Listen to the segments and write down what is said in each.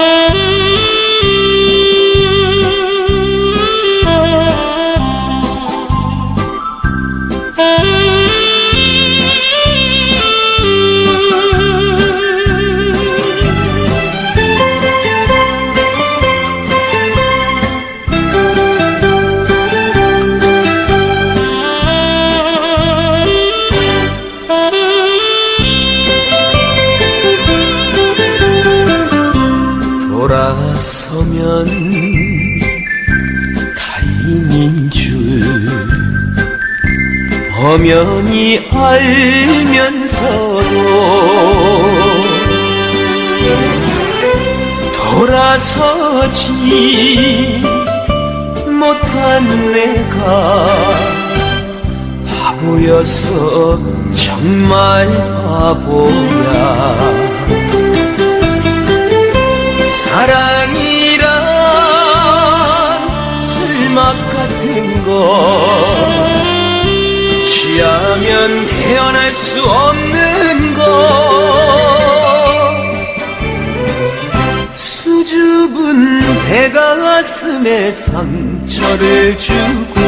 Yeah. 돌아서면 타인인 줄 엄연히 알면서도 돌아서지 못한 내가 바보였어 정말 바보야 같은 거 취하면 헤어날 수 없는 거 수줍은 대가슴에 상처를 주고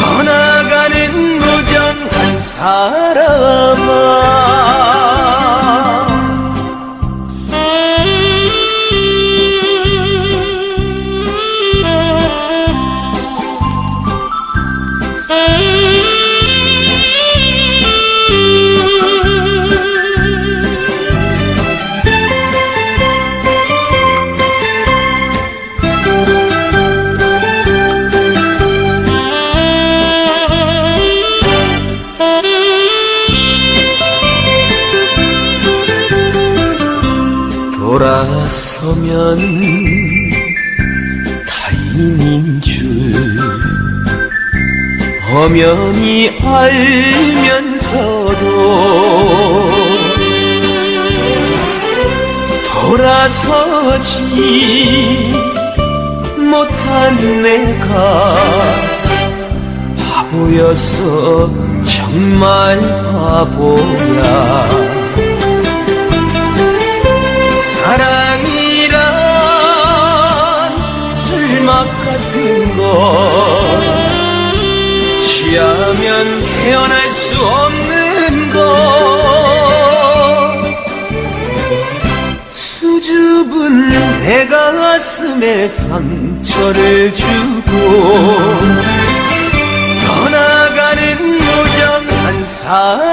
떠나가는 무정한 사람아 돌아서면 타인인 줄 엄연히 알면서도 돌아서지 못한 내가 바보였어 정말 바보야 취하면 헤어날 수 없는 거 수줍은 내 가슴에 상처를 주고 떠나가는 무정한 사람아